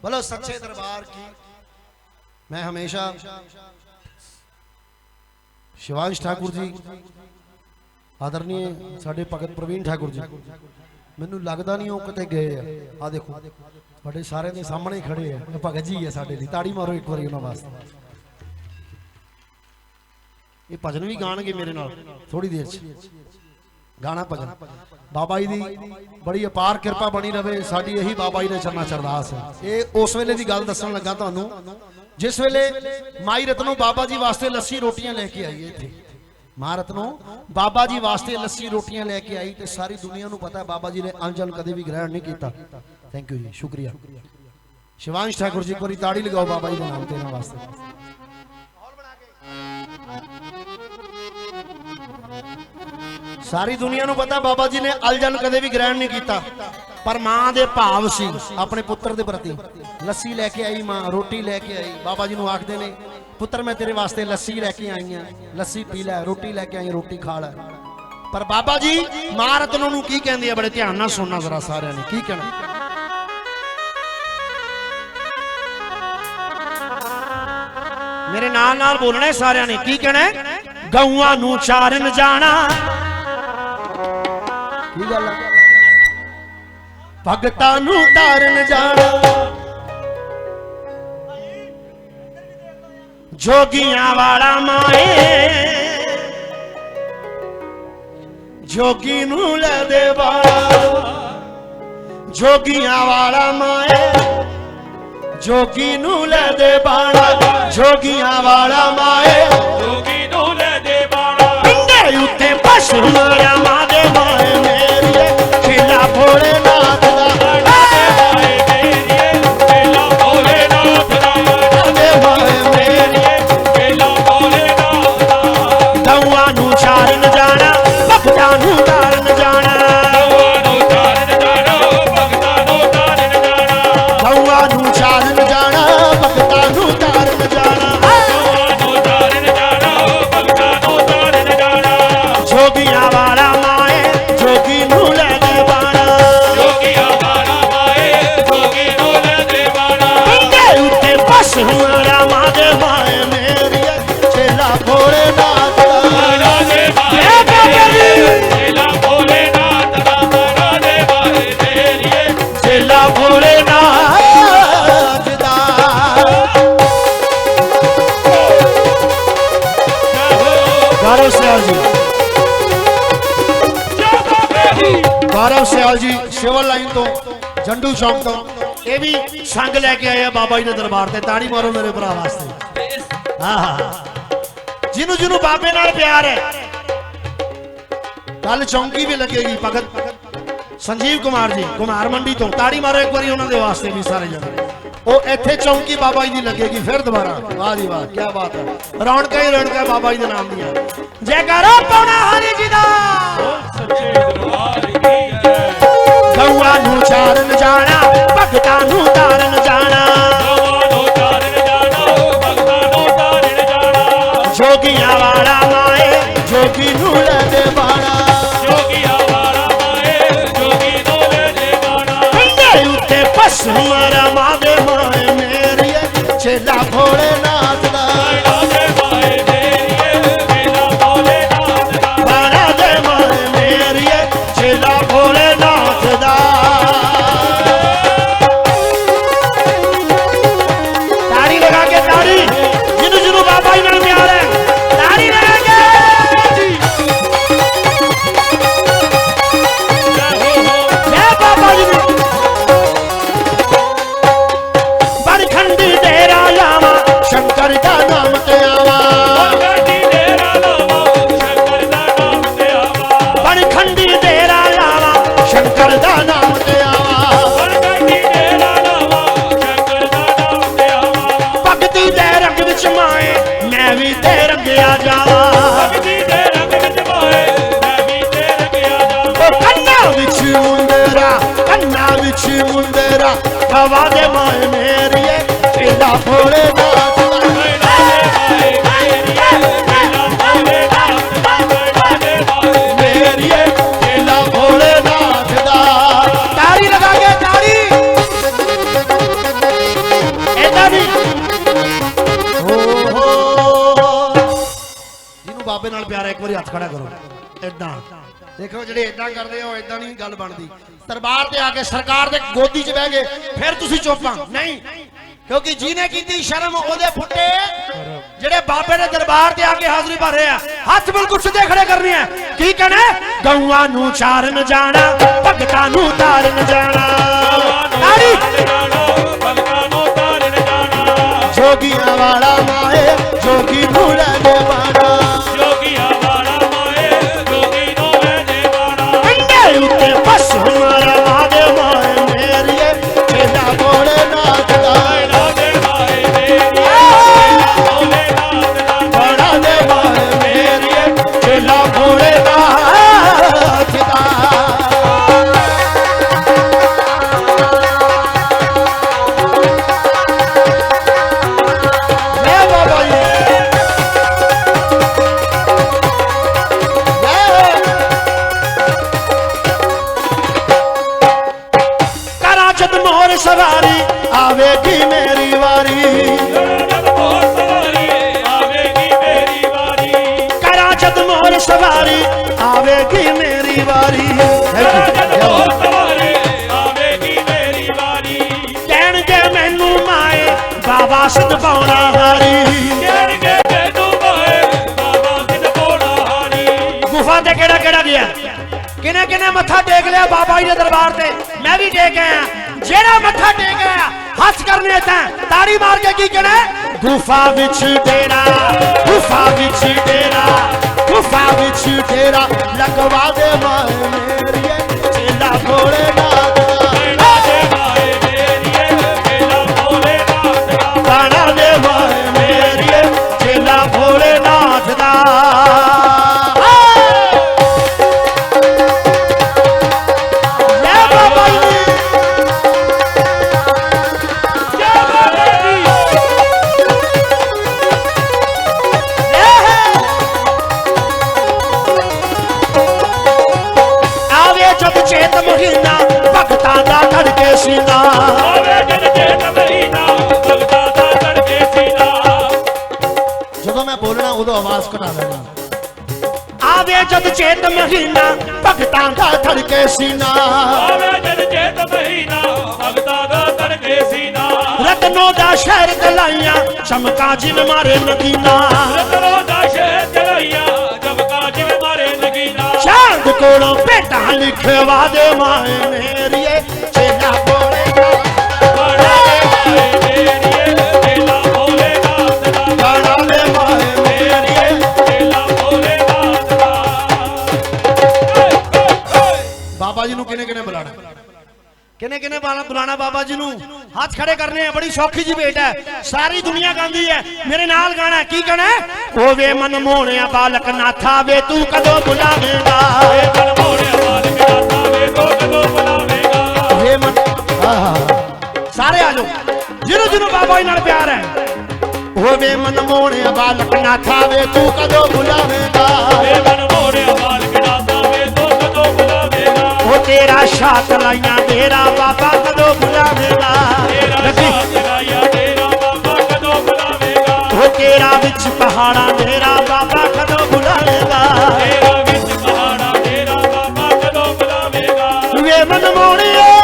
बोलो सच्चे दरबार की मैं हमेशा शिवांश ठाकुर जी ਆਦਰਨੀਏ ਸਾਡੇ ਭਗਤ ਪ੍ਰਵੀਨ ਠਾਕੁਰ ਜੀ ਮੈਨੂੰ ਲੱਗਦਾ ਨਹੀਂ ਉਹ ਕਿਤੇ ਗਏ ਆ ਆ ਦੇਖੋ ਤੁਹਾਡੇ ਸਾਰਿਆਂ ਦੇ ਸਾਹਮਣੇ ਹੀ ਖੜੇ ਆ ਇਹ ਭਗਤ ਜੀ ਆ ਸਾਡੇ ਲਈ ਤਾੜੀ ਮਾਰੋ ਇੱਕ ਵਾਰੀ ਉਹਨਾਂ ਵਾਸਤੇ ਇਹ ਭਜਨ ਵੀ ਗਾਣਗੇ ਮੇਰੇ ਨਾਲ ਥੋੜੀ ਦੇਰ ਚ ਗਾਣਾ ਭਜਨ। ਬਾਬਾ ਜੀ ਦੀ ਬੜੀ ਅਪਾਰ ਕਿਰਪਾ ਬਣੀ ਰਵੇ, ਸਾਡੀ ਇਹੀ ਬਾਬਾ ਜੀ ਦੇ ਚਰਨਾਂ ਚ ਅਰਦਾਸ ਹੈ। ਇਹ ਉਸ ਵੇਲੇ ਦੀ ਗੱਲ ਦੱਸਣ ਲੱਗਾ ਤੁਹਾਨੂੰ, ਜਿਸ ਵੇਲੇ ਮਾਈ ਰਤਨੋਂ ਬਾਬਾ ਜੀ ਵਾਸਤੇ ਲੱਸੀ ਰੋਟੀਆਂ ਲੈ ਕੇ ਆਈ ਇੱਥੇ। ਮਾਂ ਬਾਬਾ ਜੀ ਵਾਸਤੇ ਲੱਸੀ ਰੋਟੀਆਂ ਲੈ ਕੇ ਆਈ ਤੇ ਸਾਰੀ ਦੁਨੀਆ ਨੂੰ ਪਤਾ ਬਾਬਾ ਜੀ ਨੇ ਅੰਜਲ ਕਦੇ ਵੀ ਗ੍ਰਹਿਣ ਨਹੀਂ ਕੀਤਾ। ਥੈਂਕ ਯੂ ਜੀ, ਸ਼ੁਕਰੀਆ। ਸ਼ਿਵਾਂਸ਼ ਠਾਕੁਰ ਜੀ, ਇੱਕ ਵਾਰੀ ਤਾੜੀ ਲਗਾਓ ਬਾਬਾ ਜੀ ਦੇ ਨਾਮ ਤੇ ਇਹਨਾਂ ਵਾਸਤੇ। ਸਾਰੀ ਦੁਨੀਆ ਨੂੰ ਪਤਾ ਬਾਬਾ ਜੀ ਨੇ ਅਲਜਨ ਕਦੇ ਵੀ ਗ੍ਰਹਿਣ ਨਹੀਂ ਕੀਤਾ। ਪਰ ਮਾਂ ਦੇ ਭਾਵ ਸੀ ਆਪਣੇ ਪੁੱਤਰ ਦੇ ਪ੍ਰਤੀ। ਲੱਸੀ ਲੈ ਕੇ ਆਈ ਮਾਂ, ਰੋਟੀ ਲੈ ਕੇ ਆਈ। ਬਾਬਾ ਜੀ ਨੂੰ ਆਖਦੇ ਨੇ, ਪੁੱਤਰ, ਮੈਂ ਤੇਰੇ ਵਾਸਤੇ ਲੱਸੀ ਲੈ ਕੇ ਆਈ ਆ। ਲੱਸੀ ਪੀ ਲੈ, ਰੋਟੀ ਲੈ ਕੇ ਆਈ, ਰੋਟੀ ਖਾ ਲੈ। ਪਰ ਬਾਬਾ ਜੀ ਮਾਂ ਰਤਨ ਨੂੰ ਕੀ ਕਹਿੰਦੇ ਆ? ਬੜੇ ਧਿਆਨ ਨਾਲ ਸੁਣਨਾ ਜ਼ਰਾ ਸਾਰਿਆਂ ਨੇ, ਕੀ ਕਹਿਣਾ? ਮੇਰੇ ਨਾਲ ਨਾਲ ਬੋਲਣਾ ਸਾਰਿਆਂ ਨੇ, ਕੀ ਕਹਿਣਾ ਗਊਆਂ ਨੂੰ ਚਾਰਨ ਜਾਣਾ ਕੀ ਗੱਲ ਹੈ ਭਗਤਾਂ ਨੂੰ ਤਾਰਨ ਜਾਣਾ। ਜੋਗੀਆਂ ਵਾਲਾ ਮਾਏ। ਜੋਗੀ ਨੂੰ ਲੈ ਦੇ ਵਾਲਾ। ਜੋਗੀਆਂ ਵਾਲਾ ਮਾਏ। ਜੋਗੀ ਨੂੰ ਲੈ ਦੇ ਬਾਣਾ। ਜੋਗੀਆਂ ਵਾਲਾ ਮਾਏ। ਜੋਗੀ ਨੂੰ ਲੈ ਦੇ ਬਾਣਾ। ਪਿੰਡੇ ਉੱਤੇ ਪਸ਼ੂ ਮਾਰਿਆ ਸਿਵਲ ਲਾਈਨ ਤੋਂ, ਜੰਡੂ ਚੌਂਕ ਤੋਂ। ਇਹ ਵੀ ਸੰਗ ਲੈ ਕੇ ਆਏ ਆ ਬਾਬਾ ਜੀ ਦੇ ਦਰਬਾਰ ਤੇ। ਤਾੜੀ ਮਾਰੋ ਮੇਰੇ ਭਰਾ ਵਾਸਤੇ। ਹਾਂ ਹਾਂ ਜਿਹਨੂੰ ਜਿਹਨੂੰ ਬਾਬੇ ਨਾਲ ਪਿਆਰ ਹੈ। ਕੱਲ ਚੌਂਕੀ ਵੀ ਲੱਗੇਗੀ, ਭਗਤ। ਸੰਜੀਵ ਕੁਮਾਰ ਜੀ, ਕੁਮਾਰ ਮੰਡੀ ਤੋਂ। ਤਾੜੀ ਮਾਰੋ ਇੱਕ ਵਾਰੀ ਉਹਨਾਂ ਦੇ ਵਾਸਤੇ ਵੀ ਸਾਰੇ ਜਣੇ। ਉਹ ਇੱਥੇ ਚੌਂਕੀ ਬਾਬਾ ਜੀ ਦੀ ਲੱਗੇਗੀ, ਫਿਰ ਦੁਬਾਰਾ। ਵਾਹ ਜੀ ਵਾਹ ਕੀ ਬਾਤ ਹੈ। ਰੌਣਕਾਂ ਹੀ ਰੌਣਕਾਂ ਬਾਬਾ ਜੀ ਦੇ ਨਾਮ ਦੀਆਂ। ਜੈਕਾਰਾ ਪਾਉਣਾ ਹਰੀ ਜੀ ਦਾ। ਸੱਚੇ ਦਰਬਾਰ ਕੀ ਗਊਆਂ ਨੂੰ ਚਾਰਨ ਜਾਣਾ, ਭਗਤਾਂ ਨੂੰ ਤਾਰਨ ਜਾਣਾ। ਜੋਗੀਆਂ ਵਾਲਾ ਮਾਏ, ਜੋਗੀ ਨੂੰ ਲੈ ਦੇ ਬਾਣਾ। ਜੋਗੀਆਂ ਵਾਲਾ ਮਾਏ ਜੋਗੀ ਨੂੰ ਲੈ ਦੇ ਬਾਣਾ ਪਿੰਡੇ ਉੱਤੇ ਪਸ਼ੂ ਮਾਰਾ ਮਾਵੇ ਮਾਏ ਮੇਰੀ ਛੇਲਾ ਭੋਲੇ ਨਾਥ ਹੱਥ ਖੜਾ ਕਰੋ। ਇਦਾਂ ਦੇਖੋ ਜਿਹੜੇ ਇਦਾਂ ਕਰਦੇ ਹੋ ਇਦਾਂ ਨਹੀਂ ਗੱਲ ਬਣਦੀ। ਦਰਬਾਰ ਤੇ ਆ ਕੇ ਸਰਕਾਰ ਦੇ ਗੋਦੀ 'ਚ ਬਹਿ ਗਏ, ਫਿਰ ਤੁਸੀਂ ਚੁੱਪਾਂ ਨਹੀਂ। ਕਿਉਂਕਿ ਜਿਹਨੇ ਕੀਤੀ ਸ਼ਰਮ, ਉਹਦੇ ਫੁੱਟੇ ਜਿਹੜੇ ਬਾਬੇ ਦੇ ਦਰਬਾਰ ਤੇ ਆ ਕੇ ਹਾਜ਼ਰੀ ਭਰ ਰਹੇ ਆ, ਹੱਥ ਬਿਲਕੁਲ ਸਿੱਧੇ ਖੜੇ ਕਰਨੇ ਆ। ਕੀ ਕਹਣਾ? ਗਊਆਂ ਨੂੰ ਚਾਰਨ ਜਾਣਾ ਭਗਤਾਂ ਨੂੰ ਤਾਰਨ ਜਾਣਾ ਤਾੜੀ ਬਲਕਾਂ ਨੂੰ ਤਾਰਨ ਜਾਣਾ ਜੋਗੀਆਂ ਵਾਲਾ ਮਾਏ, ਜੋਗੀ ਨੂੰ ਲੈ ਦੇ ਬਾਣਾ ਮੇਰੀ ਵਾਰੀ। ਜਦ ਸਵਾਰੀ ਆਵੇਗੀ ਜਦ ਮੋਰ ਸਵਾਰੀ, ਆਵੇਗੀ ਮੇਰੀ ਵਾਰੀ। ਕਹਿਣਗੇ ਮੈਨੂੰ ਮਾਏ, ਬਾਬਾ ਸਦਪਾਉਣਾ ਹਾਰੀ। ਗੁਫਾ ਤੇ ਕਿਹੜਾ ਕਿਹੜਾ ਗਿਆ? ਕਿਨੇ ਕਿਨੇ ਮੱਥਾ ਟੇਕ ਲਿਆ ਬਾਬਾ ਜੀ ਦੇ ਦਰਬਾਰ ਤੇ? ਮੈਂ ਵੀ ਟੇਕ ਆਇਆ। ਜਿਹੜਾ ਮੱਥਾ ਟੇਕ ਆਇਆ ਹੱਥ ਕਰਨੇ ਤਾਂ। ਤਾੜੀ ਮਾਰ ਕੇ ਕੀ ਕਹਿਣਾ? ਗੁਫਾ ਵਿੱਚ ਡੇਰਾ, ਗੁਫਾ ਵਿੱਚ ਡੇਰਾ, ਗੁਫਾ ਵਿੱਚ ਡੇਰਾ। ਲਗਵਾ ਦੇ ਮਾਏ ਮੇਰੀਏ ਚੇਲਾ ਭੋਲੇ ਨਾ ਆਵੇ ਜਦ ਚੇਤ ਮਹੀਨਾ ਭਗਤਾਂ ਦਾ ਧੜਕੇ ਸੀਨਾ। ਆਵੇ ਜਦ ਚੇਤ ਮਹੀਨਾ ਭਗਤਾਂ ਦਾ ਤੜਕੇ ਸੀਨਾ। ਰਤਨੋ ਦਾ ਸ਼ਹਿਰ ਦਲਾਈਆਂ ਚਮਕਾ ਜਿਵੇਂ ਮਾਰੇ ਨਦੀਨਾ ਰਤਨੋ ਦਾ ਸ਼ਹਿਰ ਚਲਾਈਆ ਜਮਕਾ ਜਿਵੇਂ ਮਾਰੇ ਨਗੀਨਾ। ਚਾਂਦ ਕੋਲੋਂ ਭੇਟਾਂ ਲਿਖਵਾ ਦੇ ਮਾਏ ਮੇਰੀਏ ਕਿਨੇ ਕਿਨੇ ਬਾਲਾ ਬੁਲਾਣਾ ਬਾਬਾ ਜੀ ਨੂੰ? ਹੱਥ ਖੜੇ ਕਰਨੇ ਆ ਬੜੀ ਸੌਖੀ ਜੀ ਭੇਟ ਹੈ। ਸਾਰੀ ਦੁਨੀਆ ਗਾਉਂਦੀ ਹੈ ਮੇਰੇ ਨਾਲ ਗਾਣਾ। ਕੀ ਗਾਣਾ? ਹੋਵੇ ਮਨ ਮੋਹਣਿਆ ਬਾਲਕ ਨਾਥਾ ਵੇ ਤੂੰ ਕਦੋਂ ਬੁਲਾਵੇਂਗਾ? ਏ ਮਨ ਮੋੜਿਆ ਮਾਲਕ ਦਾਤਾ ਵੇ ਤੋ ਕਦੋਂ ਬੁਲਾਵੇਗਾ? ਵੇ ਮਨ ਆਹਾ। ਸਾਰੇ ਆ ਜਾਓ। ਜਿਹਨੂੰ ਜਿਹਨੂੰ ਬਾਬਾ ਜੀ ਨਾਲ ਪਿਆਰ ਹੈ। ਹੋਵੇ ਮਨ ਮੋਹਣਿਆ ਬਾਲਕ ਨਾਥਾ ਵੇ ਤੂੰ ਕਦੋਂ ਬੁਲਾਵੇਂਗਾ? ਏ ਮਨ ਮੋੜਿਆ ਮਾਲਕ ਦਾਤਾ ਤੇਰਾ ਸ਼ਾਤ ਲਾਈਆਂ ਤੇਰਾ ਬਾਬਾ ਕਦੋਂ ਬੁਲਾਵੇਂਗਾ? ਤੇਰਾ ਤੇਰਾ ਬਾਬਾ ਕਦੋਂ ਬੁਲਾਵੇਗਾ? ਉਹ ਤੇਰਾ ਵਿੱਚ ਪਹਾੜਾਂ ਤੇਰਾ ਬਾਬਾ ਕਦੋਂ ਬੁਲਾਵੇਗਾ? ਤੇਰਾ ਵਿੱਚ ਪਹਾੜਾ ਤੇਰਾ ਬਾਬਾ ਕਦੋਂ ਬੁਲਾਵੇਗਾ? ਵੇ ਮਨ ਮੋਹਣਿਆ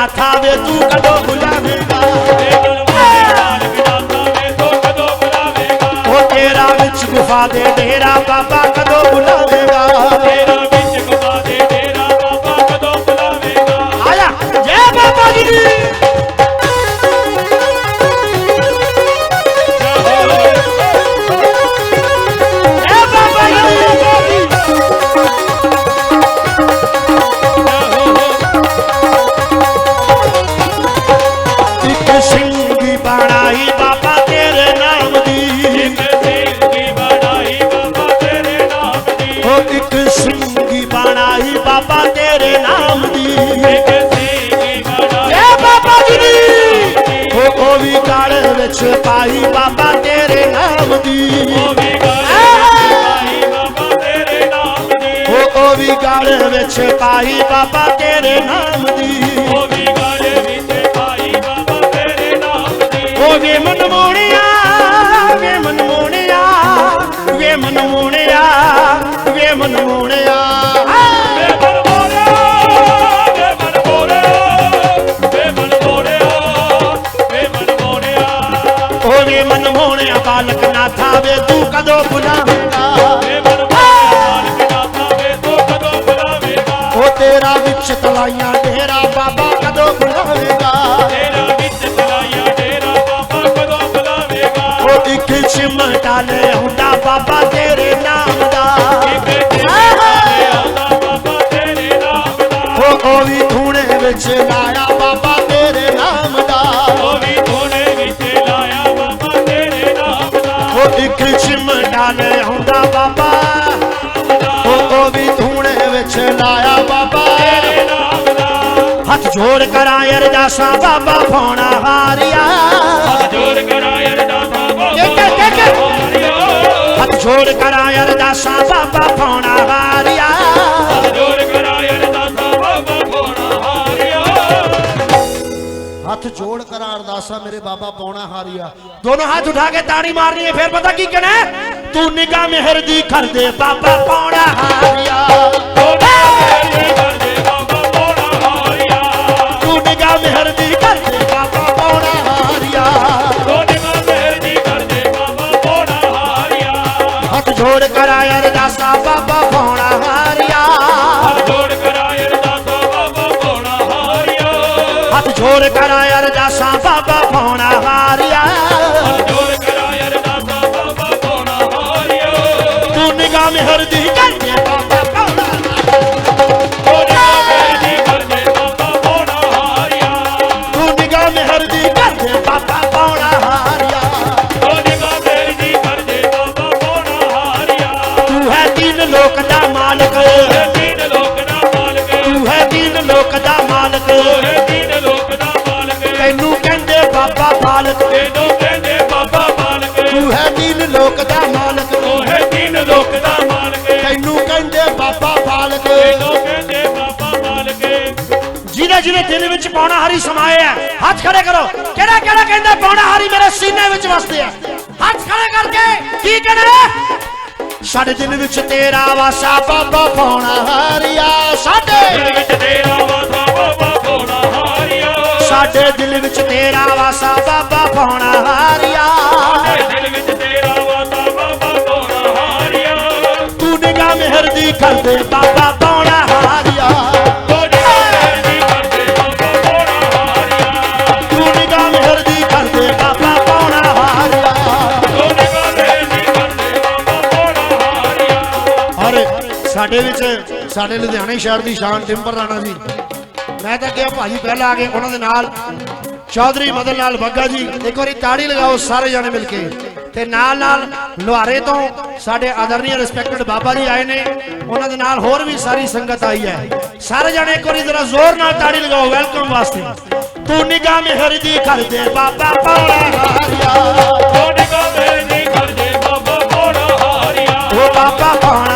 ਨਾਥਾ ਵੇ ਤੂੰ ਕਦੋਂ ਬੁਲਾਵੇਂਗਾ ਏ ਮਨ ਮੋੜਿਆ ਮਾਲਕ ਦਾਤਾ ਵੇ ਤੋ ਕਦੋਂ ਬੁਲਾਵੇਗਾ ਉਹ ਤੇਰਾ ਵਿੱਚ ਗੁਫਾ ਦੇ ਡੇਰਾ ਬਾਬਾ ਕਦੋਂ ਬੁਲਾਵੇਗਾ ਵਿੱਚ ਪਾਈ ਬਾਬਾ ਤੇਰੇ ਨਾਮ ਦੀ। ਉਹ ਵੀ ਗਾਣੇ ਵਿੱਚ ਪਾਈ ਬਾਬਾ ਤੇਰੇ ਨਾਮ ਦੀ। ਉਹ ਉਹ ਵੀ ਗਲ ਵਿੱਚ ਪਾਈ ਬਾਬਾ ਤੇਰੇ ਨਾਮ ਦੀ। ਉਹ ਵੀ ਗਾਣੇ ਵਿੱਚ ਪਾਈ ਬਾਬਾ ਤੇਰੇ ਨਾਮ ਦੀ। ਉਹ ਵੇ ਮਨਮੋਣਿਆ ਨਾ ਥਾਵੇ ਤੂੰ ਕਦੋਂ ਬੁਲਾਵੇਂਗਾ ਉਹ ਤੇਰਾ ਵਿੱਚ ਤਲਾਈਆਂ ਡੇਰਾ ਬਾਬਾ ਕਦੋਂ ਬੁਲਾਵੇਂਗਾ ਤੇਰਾ ਵਿੱਚ ਤਲਾਇਆ ਡੇਰਾ ਬਾਬਾ ਕਦੋਂ ਬੁਲਾਵੇਂਗਾ ਉਹ ਇੱਕ ਚਿਮਟਾ ਲੈ ਆਉਂਦਾ ਬਾਬਾ ਤੇਰੇ ਨਾਮ ਦਾ। ਇੱਕ ਤੇਰੇ ਆਉਂਦਾ ਬਾਬਾ ਤੇਰੇ ਨਾਮ ਦਾ ਉਹ ਵੀ ਧੂਣੇ ਵਿੱਚ ਲਾਇਆ ਲੈ ਆਉਂਦਾ ਬਾਬਾ। ਉਹ ਵੀ ਧੂਣੇ ਵਿੱਚ ਲਾਇਆ ਬਾਬਾ। ਹੱਥ ਜੋੜ ਕਰਾਂ ਅਰਦਾਸਾਂ ਬਾਬਾ ਫੋਣਾ ਹਾਰਿਆ। ਜੋੜ ਕਰਾਇਆ ਦਾਤਾ ਬਾਬਾ ਹੱਥ ਜੋੜ ਕਰਾਂ ਅਰਦਾਸਾਂ ਬਾਬਾ ਫੋਣਾ ਹਾਰਿਆ। ਜੋੜ ਬਾਬਾ ਹੱਥ ਜੋੜ ਕਰਾਂ ਅਰਦਾਸਾਂ ਮੇਰੇ ਬਾਬਾ ਪੌਣਾ ਹਾਰੀਆ। ਦੋਨੋਂ ਹੱਥ ਉਠਾ ਕੇ ਤਾੜੀ ਮਾਰਨੀ ਹੈ ਫਿਰ ਪਤਾ ਕੀ ਕਹਿਣਾ? ਤੂੰ ਨਿਗਾਹ ਮਿਹਰ ਦੀ ਕਰ ਦੇ ਬਾਬਾ ਪੌਣਾ ਹਾਰੀਆ। ਤੂੰ ਨਿਗਾਹ ਮਿਹਰ ਦੀ ਕਰ ਦੇ ਬਾਬਾ ਪੌਣਾ ਹਾਰੀਆ। ਹੱਥ ਜੋੜ ਕਰਾਂ ਅਰਦਾਸਾਂ ਬਾਬਾ ਪੌਣਾ ਹਾਰਿਆ। ਹੱਥ ਜੋੜ ਕਰਾਂ ਅਰਦਾਸਾਂ ਬਾਬਾ ਪੌਣਾ ਹਾਰੀਆ। ਤੂੰ ਨਿਗਾਹ ਮਿਹਰ ਜਿਹਦੇ ਜਿਹਦੇ ਦਿਲ ਵਿੱਚ ਪੌਣਾ ਹਰੀ ਸਮਾਏ ਹੈ। ਹੱਥ ਖੜੇ ਕਰੋ। ਕਿਹੜਾ ਕਿਹੜਾ ਕਹਿੰਦਾ ਪੌਣਾ ਹਰੀ ਮੇਰੇ ਸੀਨੇ ਵਿੱਚ ਵਸਦੇ ਆ ਹੱਥ ਖੜੇ ਕਰਕੇ ਕੀ ਕਹਿਣਾ ਸਾਡੇ ਦਿਲ ਵਿੱਚ ਤੇਰਾ ਵਾਸਾ ਬਾਬਾ ਪੌਣਾ ਹਰੀਆ ਦਿਲ ਸਾਡੇ ਵਿੱਚ ਤੇਰਾ ਵਾਸਾ ਬਾਬਾ ਕੋਣਾ ਹਾਰਿਆ ਸਾਡੇ ਦਿਲ ਵਿੱਚ ਤੇਰਾ ਵਾਸਾ ਬਾਬਾ ਪੌਣਾ ਹਰੀਆ ਦਿਲ ਵਿੱਚ ਤੇਰਾ ਵਾਸਾ ਬਾਬਾ ਕੋਣਾ ਹਾਰਿਆ ਤੂੰ ਨਿਗਾਹ ਮਿਹਰ ਦੀ ਕਰ ਦੇ ਬਾਬਾ ਸਾਡੇ ਲੁਧਿਆਣੇ ਸ਼ਹਿਰ ਦੀ ਸ਼ਾਨ ਟਿੰਬਰ ਰਾਣਾ ਜੀ। ਮੈਂ ਤਾਂ ਕਿਹਾ ਭਾਜੀ ਪਹਿਲਾਂ ਆ ਕੇ ਉਹਨਾਂ ਦੇ ਨਾਲ ਚੌਧਰੀ ਮਦਨ ਲਾਲ ਬੱਗਾ ਜੀ ਇੱਕ ਵਾਰੀ ਤਾੜੀ ਲਗਾਓ ਸਾਰੇ ਜਾਣੇ ਮਿਲ ਕੇ। ਤੇ ਨਾਲ ਨਾਲ ਲੁਹਾਰੇ ਤੋਂ ਸਾਡੇ ਆਦਰਨੀय ਰਿਸਪੈਕਟਡ ਬਾਬਾ ਜੀ ਆਏ ਨੇ। ਉਹਨਾਂ ਦੇ ਨਾਲ ਹੋਰ ਵੀ ਸਾਰੀ ਸੰਗਤ ਆਈ ਹੈ। ਸਾਰੇ ਜਾਣੇ ਇੱਕ ਵਾਰੀ ਜ਼ਰਾ ਜ਼ੋਰ ਨਾਲ ਤਾੜੀ ਲਗਾਓ ਵੈਲਕਮ ਵਾਸਤੇ। ਤੂੰ ਨਿਗਾਹ ਮਿਹਰ ਦੀ ਕਰ ਦੇ ਬਾਬਾ ਪੌੜਾ ਹਾਰਿਆ। ਕੋਣੇ ਮੇਰ ਦੀ ਕਰਦੇ ਬਾਬਾ ਕੋਣਾ ਹਾਰਿਆ। ਉਹ ਬਾਬਾ ਪੌੜਾ